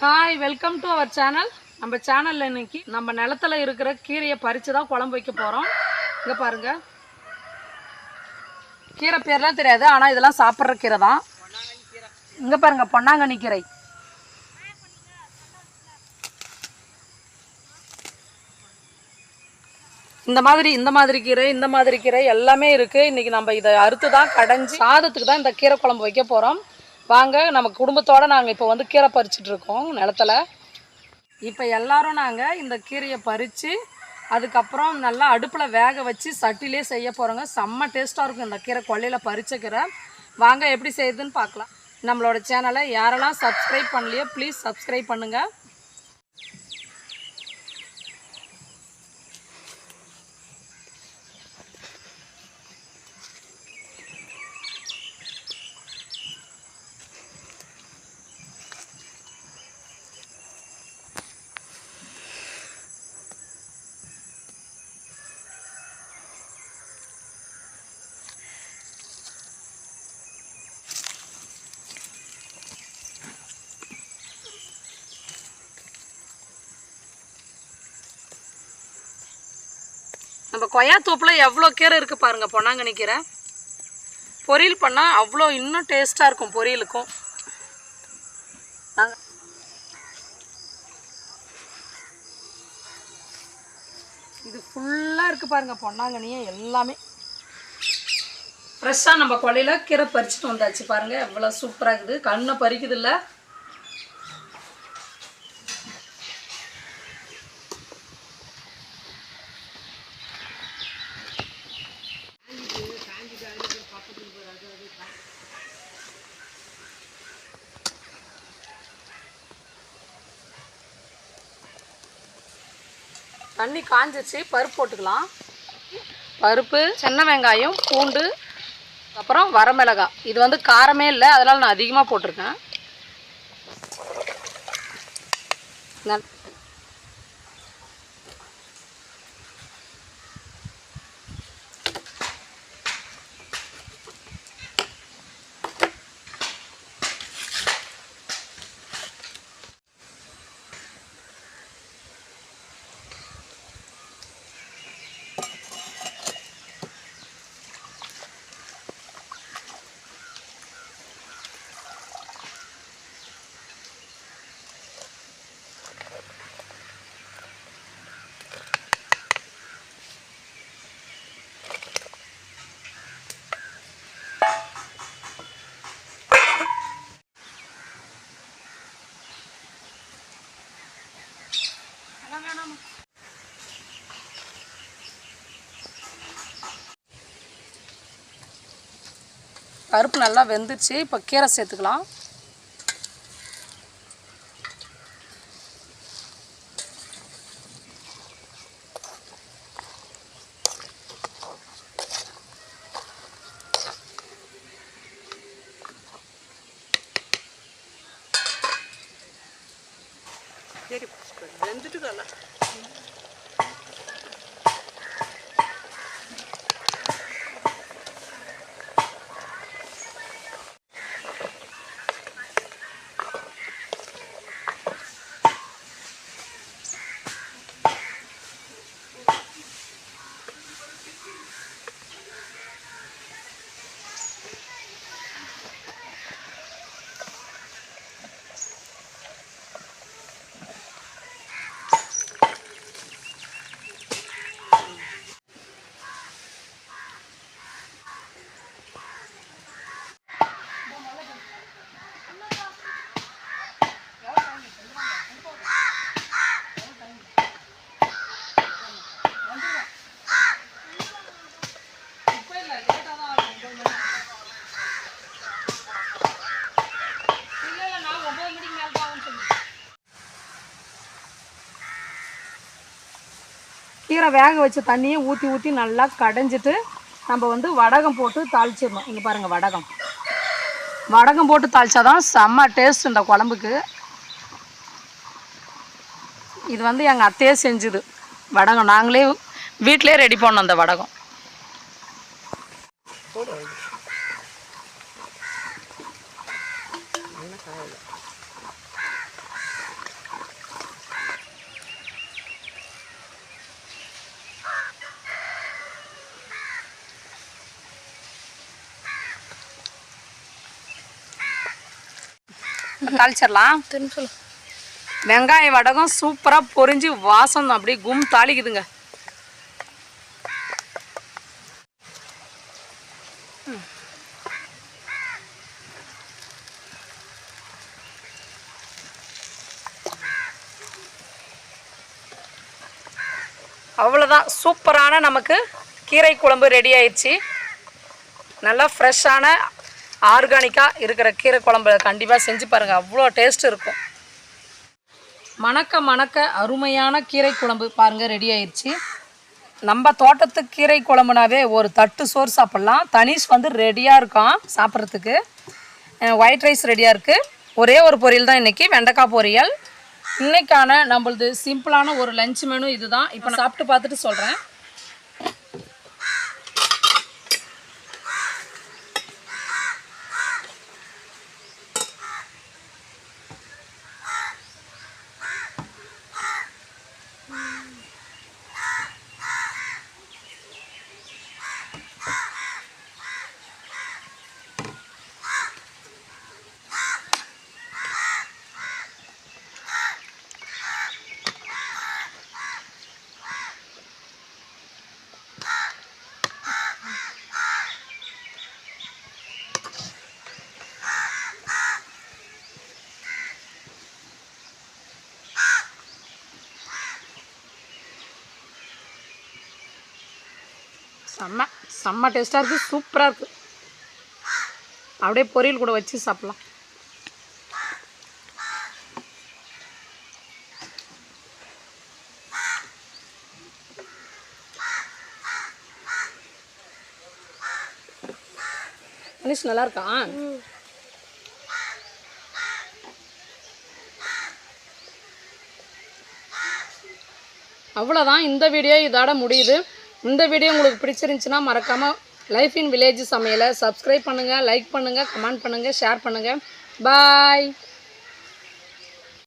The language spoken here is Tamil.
Hi welcome to our channel நம்ம சேனலில் இன்னைக்கு நம்ம நிலத்துல இருக்கிற கீரையை பறித்து தான் குழம்பு வைக்க போகிறோம் இங்கே பாருங்க. கீரை பேர்லாம் தெரியாது ஆனால் இதெல்லாம் சாப்பிட்ற கீரை தான். இங்கே பாருங்க பொன்னாங்கண்ணி கீரை. இந்த மாதிரி இந்த மாதிரி கீரை இந்த மாதிரி கீரை எல்லாமே இருக்குது இன்றைக்கி நம்ம இதை அறுத்து தான் கடைஞ்சி சாதத்துக்கு தான் இந்த கீரை குழம்பு வைக்க போகிறோம் வாங்க நம்ம குடும்பத்தோடு நாங்கள் இப்போ வந்து கீரை பறிச்சுட்டு இருக்கோம் நிலத்தில். இப்போ எல்லாரும் நாங்கள் இந்த கீரையை பறித்து அதுக்கப்புறம் நல்லா அடுப்பில் வேக வச்சு சட்டிலே செய்ய போகிறோங்க செம்ம டேஸ்ட்டாக இருக்கும் இந்த கீரை கொல்லையில் பறிச்ச கீரை. வாங்க எப்படி செய்யுதுன்னு பார்க்கலாம். நம்மளோட சேனலை யாரெல்லாம் சப்ஸ்கிரைப் பண்ணலையோ ப்ளீஸ் சப்ஸ்கிரைப் பண்ணுங்கள் கொயாத்தோப்பில் எவ்வளோ கீரை இருக்குது பாருங்கள் பொன்னாங்கண்ணி கீரை. பொரியல் பண்ணால் அவ்வளோ இன்னும் டேஸ்ட்டாக இருக்கும் பொரியலுக்கும். இது ஃபுல்லாக இருக்குது பாருங்கள் பொன்னாங்கண்ணியே எல்லாமே. ஃப்ரெஷ்ஷாக நம்ம கொலையில் கீரை பறிச்சுட்டு வந்தாச்சு பாருங்கள் எவ்வளோ சூப்பராக இருக்குது. கண்ணை பறிக்குது இல்லை தண்ணி காஞ்சிச்சு பருப்பு போட்டுக்கலாம். பருப்பு சின்ன வெங்காயம் பூண்டு அப்புறம் வரமிளகாய். இது வந்து காரமே இல்லை அதனால் நான் அதிகமாக போட்டிருக்கேன். பருப்பு நல்லா வெந்துச்சு இப்போ கீரை சேர்த்துக்கலாம். ശരി എന്തിട്ട് കള கீரை வேக வச்ச தண்ணியை ஊற்றி ஊற்றி நல்லா கடைஞ்சிட்டு நம்ம வந்து வடகம் போட்டு தாளிச்சிடணும். இங்கே பாருங்கள் வடகம். வடகம் போட்டு தாளிச்சாதான் செம்ம டேஸ்ட் இந்த குழம்புக்கு. இது வந்து எங்கள் அத்தையே செஞ்சுது. வடகம். நாங்களே வீட்டிலே ரெடி பண்ணோம் அந்த வடகம். தாளிச்சிடலாம். திரும்ப சொல்லு. வெங்காய வடகம் சூப்பராக பொரிஞ்சு வாசம் அப்படியே கும் தாளிக்குதுங்க. அவ்வளோதான் சூப்பரான நமக்கு கீரை குழம்பு ரெடி ஆயிடுச்சு. நல்லா ஃப்ரெஷ்ஷான ஆர்கானிக்காக இருக்கிற கீரை குழம்பு கண்டிப்பாக செஞ்சு பாருங்கள் அவ்வளோ டேஸ்ட் இருக்கும். மணக்க மணக்க அருமையான கீரை குழம்பு பாருங்கள் ரெடி ஆயிடுச்சு நம்ம தோட்டத்து கீரை குழம்புனாவே ஒரு தட்டு சோறு சாப்பிட்லாம். தனிஷ் வந்து ரெடியாக இருக்கான் சாப்பிட்றதுக்கு. ஒயிட் ரைஸ் ரெடியாக இருக்குது ஒரே ஒரு பொரியல் தான் இன்றைக்கி வெண்டைக்காய் பொரியல். இன்னைக்கான நம்மளது சிம்பிளான ஒரு லஞ்ச் மெனு இதுதான். இப்போ நான் சாப்பிட்டு பார்த்துட்டு சொல்கிறேன் செம்ம செம்ம டேஸ்ட்டாக இருக்குது சூப்பராக இருக்குது அப்படியே பொரியல் கூட வச்சு சாப்பிட்லாம். மனுஷ் நல்லா இருக்கா? அவ்வளோதான் இந்த வீடியோ இதோட முடியுது. இந்த வீடியோ உங்களுக்கு பிடிச்சிருந்துச்சுன்னா மறக்காமல் லைஃப் இன் வில்லேஜ் சமையலை சப்ஸ்கிரைப் பண்ணுங்கள் லைக் பண்ணுங்கள் கமெண்ட் பண்ணுங்கள் ஷேர் பண்ணுங்கள் பாய்